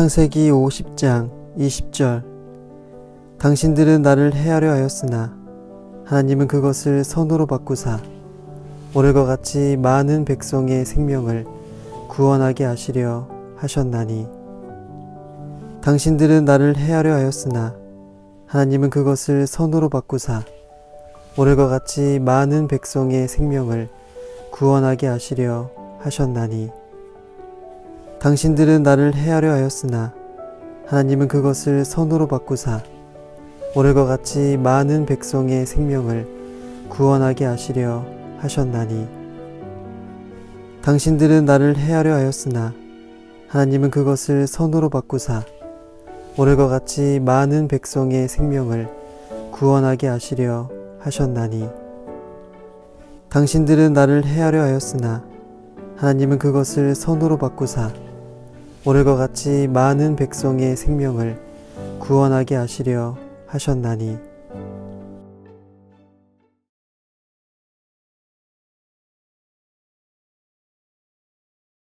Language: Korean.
창세기 50장 20절. 당신들은 나를 해하려 하였으나 하나님은 그것을 선으로 바꾸사 오늘과 같이 많은 백성의 생명을 구원하게 하시려 하셨나니. 당신들은 나를 해하려 하였으나 하나님은 그것을 선으로 바꾸사 오늘과 같이 많은 백성의 생명을 구원하게 하시려 하셨나니 당신들은 나를 해하려 하였으나 하나님은 그것을 선으로 바꾸사 오늘과 같이 많은 백성의 생명을 구원하게 하시려 하셨나니 당신들은 나를 해하려 하였으나 하나님은 그것을 선으로 바꾸사 오늘과 같이 많은 백성의 생명을 구원하게 하시려 하셨나니. 당신들은 나를 해하려 하였으나 하나님은 그것을 선으로 바꾸사 오늘과 같이 많은 백성의 생명을 구원하게 하시려 하셨나니